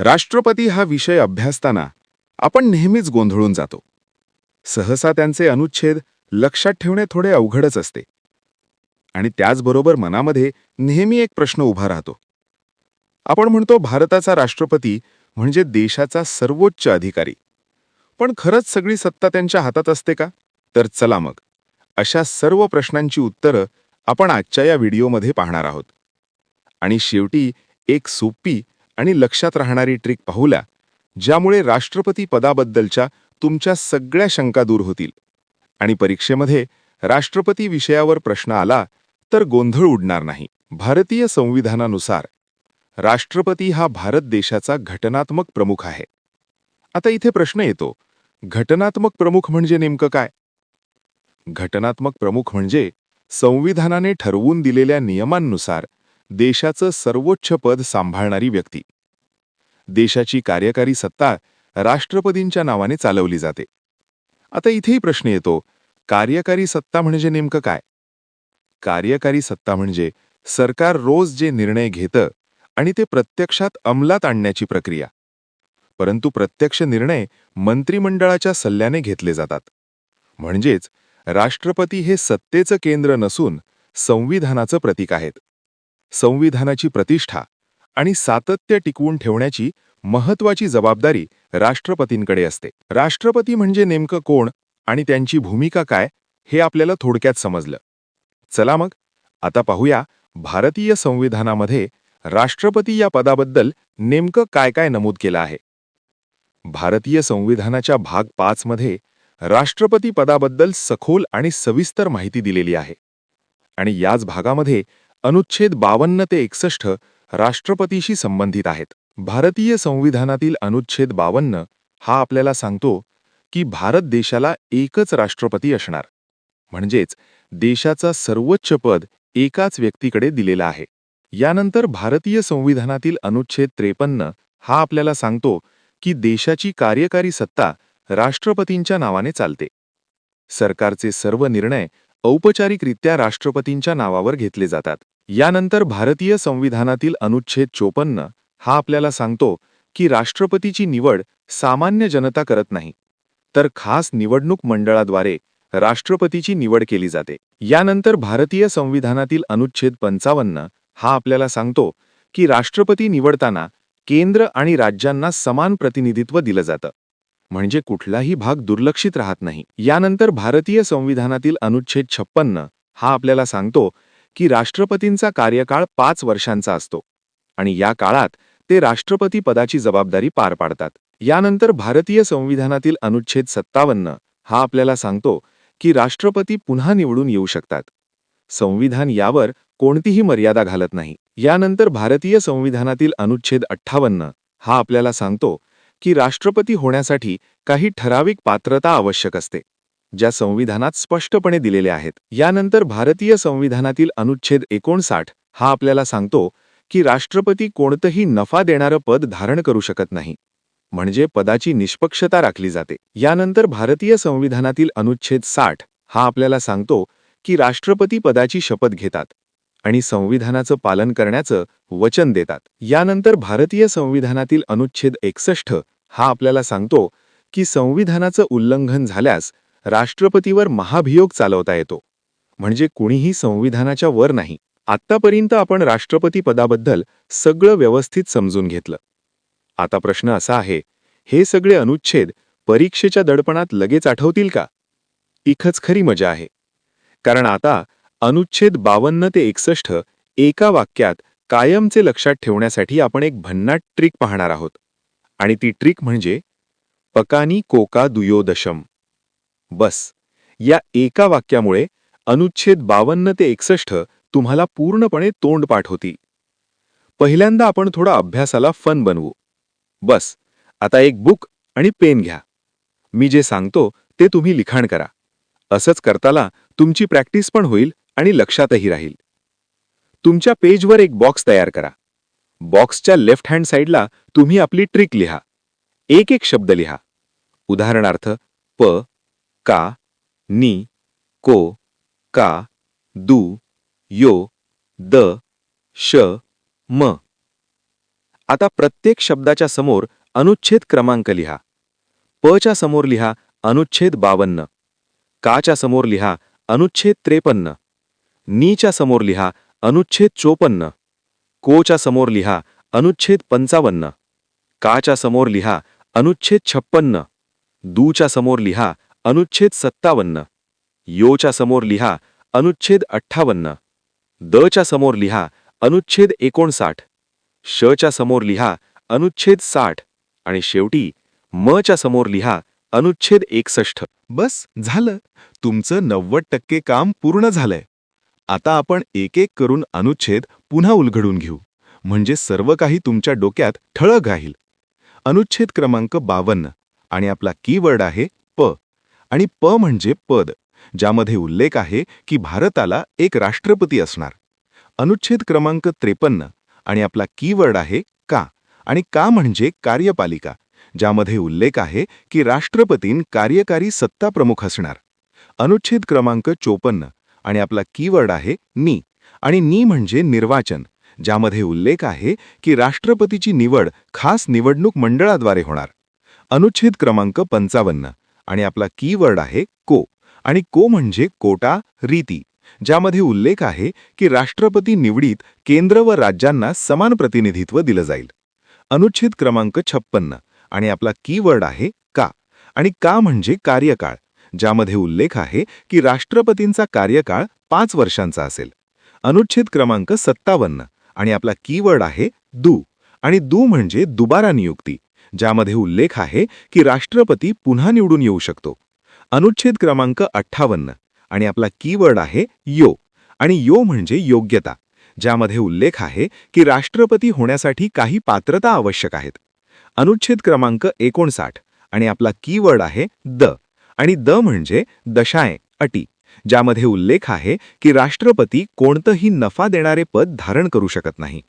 राष्ट्रपती हा विषय अभ्यासताना आपण नेहमीच गोंधळून जातो. सहसा त्यांचे अनुच्छेद लक्षात ठेवणे थोडे अवघडच असते. आणि त्याचबरोबर मनामध्ये नेहमी एक प्रश्न उभा राहतो. आपण म्हणतो भारताचा राष्ट्रपती म्हणजे देशाचा सर्वोच्च अधिकारी. पण खरंच सगळी सत्ता त्यांच्या हातात असते का? तर चला मग. अशा सर्व प्रश्नांची उत्तरं आपण आजच्या या व्हिडिओमध्ये पाहणार आहोत. आणि शेवटी एक सोपी आणि लक्षात राहणारी ट्रिक पाहूल्या ज्यामुळे राष्ट्रपती पदाबद्दलच्या तुमच्या सगळ्या शंका दूर होतील. आणि परीक्षेमध्ये राष्ट्रपती विषयावर प्रश्न आला तर गोंधळ उडणार नाही. भारतीय संविधानानुसार राष्ट्रपती हा भारत देशाचा घटनात्मक प्रमुख आहे. आता इथे प्रश्न येतो घटनात्मक प्रमुख म्हणजे नेमकं काय? घटनात्मक प्रमुख म्हणजे संविधानाने ठरवून दिलेल्या नियमांनुसार देशाचं सर्वोच्च पद सांभाळणारी व्यक्ती. देशाची कार्यकारी सत्ता राष्ट्रपतींच्या नावाने चालवली जाते. आता इथेही प्रश्न येतो कार्यकारी सत्ता म्हणजे नेमकं काय? कार्यकारी सत्ता म्हणजे सरकार रोज जे निर्णय घेतं आणि ते प्रत्यक्षात अंमलात आणण्याची प्रक्रिया. परंतु प्रत्यक्ष निर्णय मंत्रिमंडळाच्या सल्ल्याने घेतले जातात. म्हणजेच राष्ट्रपती हे सत्तेचं केंद्र नसून संविधानाचं प्रतीक आहेत. संविधानाची प्रतिष्ठा आणि सातत्य टिकवून ठेवण्याची महत्वाची जबाबदारी राष्ट्रपतींकडे असते. राष्ट्रपती म्हणजे नेमकं कोण आणि त्यांची भूमिका काय हे आपल्याला थोडक्यात समजलं. चला मग आता पाहूया भारतीय संविधानामध्ये राष्ट्रपती या पदाबद्दल नेमकं काय काय नमूद केलं आहे. भारतीय संविधानाच्या भाग पाच मध्ये राष्ट्रपती पदाबद्दल सखोल आणि सविस्तर माहिती दिलेली आहे. आणि याच भागामध्ये अनुच्छेद बावन्न ते एकसष्ट राष्ट्रपतीशी संबंधित आहेत. भारतीय संविधानातील अनुच्छेद बावन्न हा आपल्याला सांगतो की भारत देशाला एकच राष्ट्रपती असणार. म्हणजेच देशाचा सर्वोच्च पद एकाच व्यक्तीकडे दिलेला आहे. यानंतर भारतीय संविधानातील अनुच्छेद त्रेपन्न हा आपल्याला सांगतो की देशाची कार्यकारी सत्ता राष्ट्रपतींच्या नावाने चालते. सरकारचे सर्व निर्णय औपचारिकरित्या राष्ट्रपतींच्या नावावर घेतले जातात. यानंतर भारतीय संविधानातील अनुच्छेद चोपन्न हा आपल्याला सांगतो की राष्ट्रपतीची निवड सामान्य जनता करत नाही तर खास निवडणूक मंडळाद्वारे राष्ट्रपतीची निवड केली जाते. यानंतर भारतीय संविधानातील अनुच्छेद पंचावन्न हा आपल्याला सांगतो की राष्ट्रपती निवडताना केंद्र आणि राज्यांना समान प्रतिनिधित्व दिलं जातं म्हणजे कुठलाही भाग दुर्लक्षित राहत नाही. यानंतर भारतीय संविधानातील अनुच्छेद छप्पन्न हा आपल्याला सांगतो की राष्ट्रपतींचा कार्यकाळ पाच वर्षांचा असतो. आणि या काळात ते राष्ट्रपती पदाची जबाबदारी पार पाडतात. यानंतर भारतीय संविधानातील अनुच्छेद सत्तावन्न हा आपल्याला सांगतो की राष्ट्रपती पुन्हा निवडून येऊ शकतात. संविधान यावर कोणतीही मर्यादा घालत नाही. यानंतर भारतीय संविधानातील अनुच्छेद अठ्ठावन्न हा आपल्याला सांगतो की राष्ट्रपती होण्यासाठी काही ठराविक पात्रता आवश्यक असते. ज्या संविधानात स्पष्टपणे दिलेले आहेत. यानंतर भारतीय संविधानातील अनुच्छेद एकोणसाठ हा आपल्याला सांगतो की राष्ट्रपती कोणतंही नफा देणारं पद धारण करू शकत नाही. म्हणजे पदाची निष्पक्षता राखली जाते. यानंतर भारतीय संविधानातील अनुच्छेद साठ हा आपल्याला सांगतो की राष्ट्रपती पदाची शपथ घेतात आणि संविधानाचं पालन करण्याचं वचन देतात. यानंतर भारतीय संविधानातील अनुच्छेद एकसष्ट हा आपल्याला सांगतो की संविधानाचं उल्लंघन झाल्यास राष्ट्रपतीवर महाभियोग चालवता येतो. म्हणजे कुणीही संविधानाच्या वर नाही. आत्तापर्यंत आपण राष्ट्रपती पदाबद्दल सगळं व्यवस्थित समजून घेतलं. आता प्रश्न असा आहे हे सगळे अनुच्छेद परीक्षेच्या दडपणात लगेच आठवतील का? इखच खरी मजा आहे. कारण आता अनुच्छेद बावन्न ते एकसष्ट एका वाक्यात कायमचे लक्षात ठेवण्यासाठी आपण एक भन्नाट ट्रिक पाहणार आहोत. आणि ती ट्रिक म्हणजे पकानी कोका दुयोदशम. बस. या एका वाक्यामुळे अनुच्छेद बावन्न ते एकसष्ट तुम्हाला पूर्णपणे तोंडपाठ होती. पहिल्यांदा आपण थोडा अभ्यासाला फन बनवू. बस. आता एक बुक आणि पेन घ्या. मी जे सांगतो ते तुम्ही लिखाण करा. असंच करताना तुमची प्रॅक्टिस पण होईल आणि लक्षातही राहील. तुमच्या पेजवर एक बॉक्स तयार करा. बॉक्सच्या लेफ्ट हँड साईडला तुम्ही आपली ट्रिक लिहा. एक एक शब्द लिहा. उदाहरणार्थ प का नी को का दू यो द श म. आता प्रत्येक शब्दाच्या समोर अनुच्छेद क्रमांक लिहा. प च्या समोर लिहा अनुच्छेद बावन्न. काच्या समोर लिहा अनुच्छेद त्रेपन्न. नीच्या समोर लिहा अनुच्छेद चोपन्न. कोच्या समोर लिहा अनुच्छेद पंचावन्न. काच्या समोर लिहा अनुच्छेद छप्पन्न. दूच्या समोर लिहा अनुच्छेद सत्तावन्न. योच्या समोर लिहा अनुच्छेद अठ्ठावन्न. दच्या समोर लिहा अनुच्छेद एकोणसाठ. शच्या समोर लिहा अनुच्छेद साठ. आणि शेवटी मच्या समोर लिहा अनुच्छेद एकसष्ट बस झालं. तुमचं नव्वद टक्के काम पूर्ण झालंय. आता आपण एक एक करून अनुच्छेद पुन्हा उलगडून घेऊ. म्हणजे सर्व काही तुमच्या डोक्यात ठळक राहील. अनुच्छेद क्रमांक बावन्न. आणि आपला कीवर्ड आहे आणि प म्हणजे पद ज्यामध्ये उल्लेख आहे की भारताला एक राष्ट्रपती असणार. अनुच्छेद क्रमांक त्रेपन्न आणि आपला कीवर्ड आहे का आणि का म्हणजे कार्यपालिका ज्यामध्ये उल्लेख आहे की राष्ट्रपतीन कार्यकारी सत्ता प्रमुख असणार. अनुच्छेद क्रमांक चोपन्न आणि आपला कीवर्ड आहे नी आणि नी म्हणजे निर्वाचन ज्यामध्ये उल्लेख आहे की राष्ट्रपतीची निवड खास निवडणूक मंडळाद्वारे होणार. अनुच्छेद क्रमांक पंचावन्न आणि आपला कीवर्ड आहे को. आणि को म्हणजे कोटा रीती. ज्यामध्ये उल्लेख आहे की राष्ट्रपती निवडीत केंद्र व राज्यांना समान प्रतिनिधित्व दिलं जाईल. अनुच्छेद क्रमांक छप्पन्न. आणि आपला कीवर्ड आहे का. आणि का म्हणजे कार्यकाळ. ज्यामध्ये उल्लेख आहे की राष्ट्रपतींचा कार्यकाळ पाच वर्षांचा असेल. अनुच्छेद क्रमांक सत्तावन्न. आणि आपला कीवर्ड आहे दू. आणि दू म्हणजे दुबारा नियुक्ती. ज्यामध्ये उल्लेख आहे की राष्ट्रपती पुन्हा निवडून येऊ शकतो. अनुच्छेद क्रमांक अठ्ठावन्न आणि आपला कीवर्ड आहे यो. आणि यो म्हणजे योग्यता ज्यामध्ये उल्लेख आहे की राष्ट्रपती होण्यासाठी काही पात्रता आवश्यक आहेत. अनुच्छेद क्रमांक एकोणसाठ आणि आपला कीवर्ड आहे द. आणि द म्हणजे दशाय अटी ज्यामध्ये उल्लेख आहे की राष्ट्रपती कोणतंही नफा देणारे पद धारण करू शकत नाही.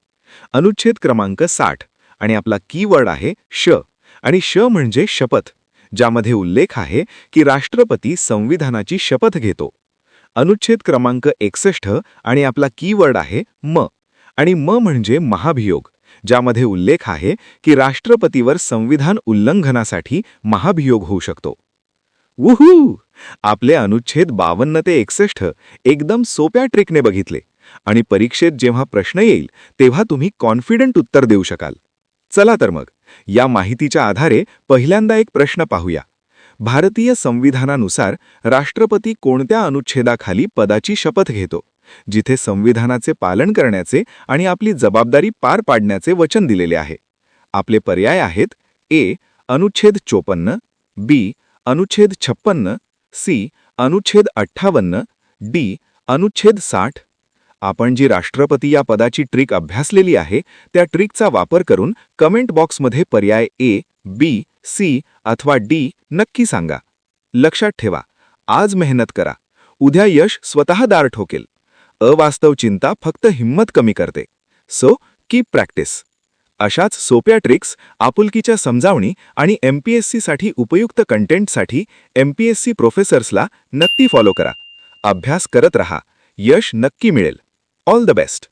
अनुच्छेद क्रमांक साठ आणि आपला कीवर्ड आहे श. आणि श म्हणजे शपथ ज्यामध्ये उल्लेख आहे की राष्ट्रपती संविधानाची शपथ घेतो. अनुच्छेद क्रमांक एकसष्ट आणि आपला कीवर्ड आहे म. आणि म म्हणजे महाभियोग ज्यामध्ये उल्लेख आहे की राष्ट्रपतीवर संविधान उल्लंघनासाठी महाभियोग होऊ शकतो. वुहू! आपले अनुच्छेद बावन्न ते एकसष्ट एकदम सोप्या ट्रिकने बघितले आणि परीक्षेत जेव्हा प्रश्न येईल तेव्हा तुम्ही कॉन्फिडंट उत्तर देऊ शकाल. चला तर मग. या माहितीच्या आधारे पहिल्यांदा एक प्रश्न पाहूया. भारतीय संविधानानुसार राष्ट्रपती कोणत्या अनुच्छेदाखाली पदाची शपथ घेतो? जिथे संविधानाचे पालन करण्याचे आणि आपली जबाबदारी पार पाडण्याचे वचन दिलेले आहे. आपले पर्याय आहेत ए अनुच्छेद चोपन्न बी अनुच्छेद छप्पन्न सी अनुच्छेद अठ्ठावन्न डी अनुच्छेद साठ आपण जी राष्ट्रपती या पदाची ट्रिक अभ्यासलेली आहे त्या ट्रिकचा वापर करून कमेंट बॉक्समध्ये पर्याय ए बी सी अथवा डी नक्की सांगा. लक्षात ठेवा आज मेहनत करा. उद्या यश स्वतः दार ठोकेल. अवास्तव चिंता फक्त हिंमत कमी करते. So keep practice. अशाच सोप्या ट्रिक्स आपुलकीच्या समजावणी आणि एम पी एस सीसाठी उपयुक्त कंटेंटसाठी एम पी एस सी प्रोफेसर्सला नक्की फॉलो करा. अभ्यास करत रहा. यश नक्की मिळेल. All the best.